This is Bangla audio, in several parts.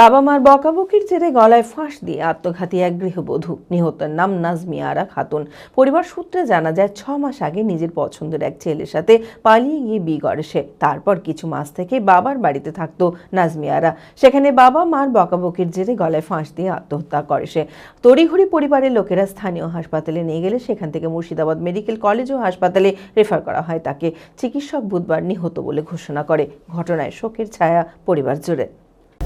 বাবা মার বকাবকির জেরে গলায় ফাঁস দিয়ে আত্মঘাতী এক গৃহবধূ। নিহতের নাম নাজমিয়া আরা খাতুন। পরিবার সূত্রে জানা যায়, ছ মাস আগে নিজের পছন্দের এক ছেলের সাথে পালিয়ে গিয়ে বিয়ে করে সে। তারপর কিছু মাস থেকে বাবার বাড়িতে থাকতো নাজমিয়ারা সেখানে বাবা মার বকাবকির জেরে গলায় ফাঁস দিয়ে আত্মহত্যা করে সে। তড়িঘড়ি পরিবারের লোকেরা স্থানীয় হাসপাতালে নিয়ে গেলে সেখান থেকে মুর্শিদাবাদ মেডিকেল কলেজ ও হাসপাতালে রেফার করা হয়। তাকে চিকিৎসক বুধবার নিহত বলে ঘোষণা করে। ঘটনায় শোকের ছায়া পরিবার জুড়ে।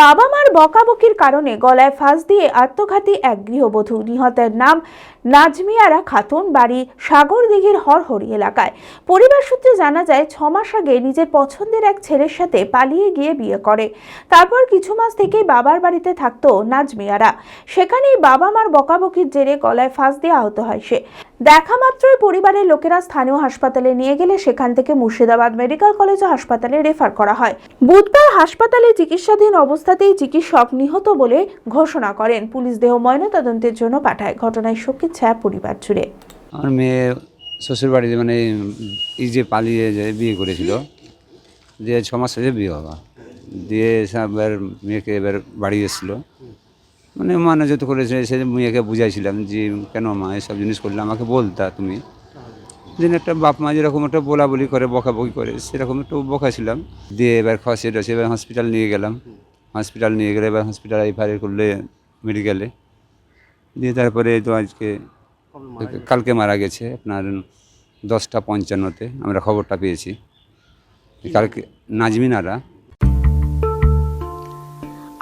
বাবা মার বকাবকির কারণে গলায় ফাঁস দিয়ে আত্মঘাতী এক গৃহবধূ। নিহতের নাম নাজমিয়ারা খাতুন, বাড়ি সাগরদিঘির হরহরি এলাকায়। পরিবার সূত্রে জানা যায়, ছ মাস আগে নিজের পছন্দের এক ছেলের সাথে পালিয়ে গিয়ে বিয়ে করে। তারপর কিছু মাস থেকেই বাবার বাড়িতে থাকতো নাজমিয়ারা। সেখানেই বাবা মার বকাবকির জেরে গলায় ফাঁস দিয়ে আহত হয় সে। দেখা মাত্রই পরিবারের লোকেরা স্থানীয় হাসপাতালে নিয়ে গেলে সেখান থেকে মুর্শিদাবাদ মেডিকেল কলেজ ও হাসপাতালে রেফার করা হয়। বুধবার হাসপাতালে চিকিৎসাধীন অবস্থাতেই চিকিৎসক নিহত বলে ঘোষণা করেন। পুলিশ দেহ ময়নাতদন্তের জন্য পাঠায়। ঘটনায় শোকের ছায়া পরিবার জুড়ে। আমার মেয়ে শ্বশুর বাড়িতে মানে এই যে পালিয়ে যে বিয়ে করেছিল, দিয়ে ছ মাস হয়েছে বিয়ে হওয়া। দিয়ে এসে মেয়েকে এবার বাড়ি এসেছিল। মানে মানে যত করেছে সে মেয়েকে বুঝাইছিলাম যে কেন মা এসব জিনিস করলে আমাকে বলতা তুমি? যেন একটা বাপ মা যেরকম একটা বলা বলি করে বকাবকি করে সেরকম একটু বকাছিলাম। দিয়ে এবার খসে রয়েছে এবার হসপিটাল নিয়ে গেলাম। হসপিটাল নিয়ে গেলে এবার হসপিটাল এফআইআর করলে মেডিকেলে দিয়ে তারপরে তো আজকে কালকে মারা গেছে আপনার দশটা পঞ্চান্নতে আমরা খবরটা পেয়েছি। কালকে নাজমিনারা